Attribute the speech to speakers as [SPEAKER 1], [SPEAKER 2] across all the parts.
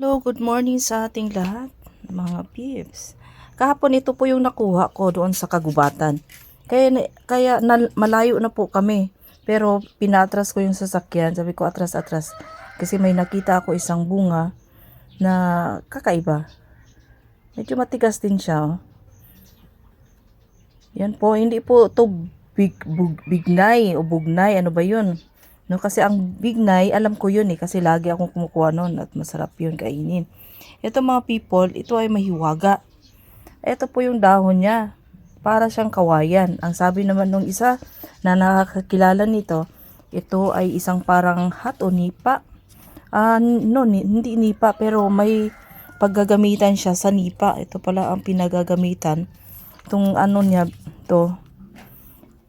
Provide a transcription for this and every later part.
[SPEAKER 1] Hello, good morning sa ating lahat, mga peeps. Kahapon ito po yung nakuha ko doon sa kagubatan. Kaya, kaya na, malayo na po kami. Pero pinatras ko yung sasakyan. Sabi ko, atras, atras. Kasi may nakita ako isang bunga na kakaiba. Medyo matigas din siya. oh. Yan po, hindi po to big, bug, bignay o bugnay. Ano ba yun? No, kasi ang bignay, alam ko yun eh. Kasi lagi akong kumukuha nun at masarap yun kainin. Ito mga people, ito ay mahiwaga. Ito po yung dahon niya. Para siyang kawayan. Ang sabi naman nung isa na nakakakilala nito, ito ay isang parang hat o nipa. Ah, no, hindi nipa pero may paggagamitan siya sa nipa. Ito pala ang pinagagamitan. Itong ano niya to.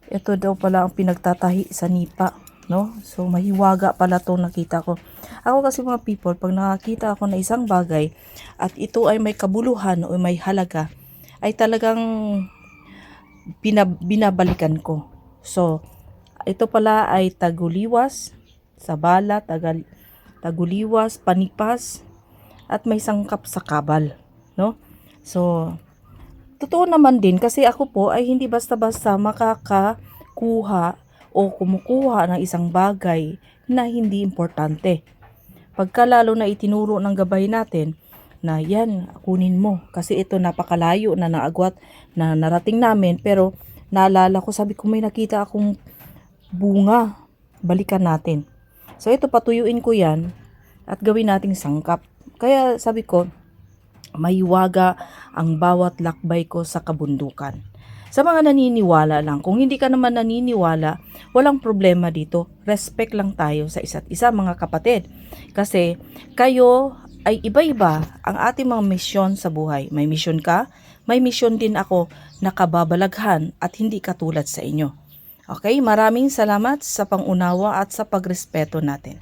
[SPEAKER 1] Ito daw pala ang pinagtatahi sa nipa, no? So mahiwaga pala 'to nakita ko. Ako kasi mga people, pag nakakita ako na isang bagay at ito ay may kabuluhan o may halaga, ay talagang binab- binabalikan ko. So, ito pala ay taguliwas, sabala, tagal, taguliwas, panipas, at may sangkap sa kabal. No? So, totoo naman din kasi ako po ay hindi basta-basta makakakuha o kumukuha ng isang bagay na hindi importante. Pagka lalo na itinuro ng gabay natin na yan, kunin mo. Kasi ito napakalayo na naagwat na narating namin. Pero naalala ko, sabi ko may nakita akong bunga. Balikan natin. So ito, patuyuin ko yan at gawin nating sangkap. Kaya sabi ko, mahiwaga ang bawat lakbay ko sa kabundukan. Sa mga naniniwala lang, kung hindi ka naman naniniwala, walang problema dito. Respect lang tayo sa isa't isa mga kapatid. Kasi kayo ay iba-iba ang ating mga misyon sa buhay. May misyon ka, may misyon din ako na kababalaghan at hindi katulad sa inyo. Okay, maraming salamat sa pangunawa at sa pagrespeto natin.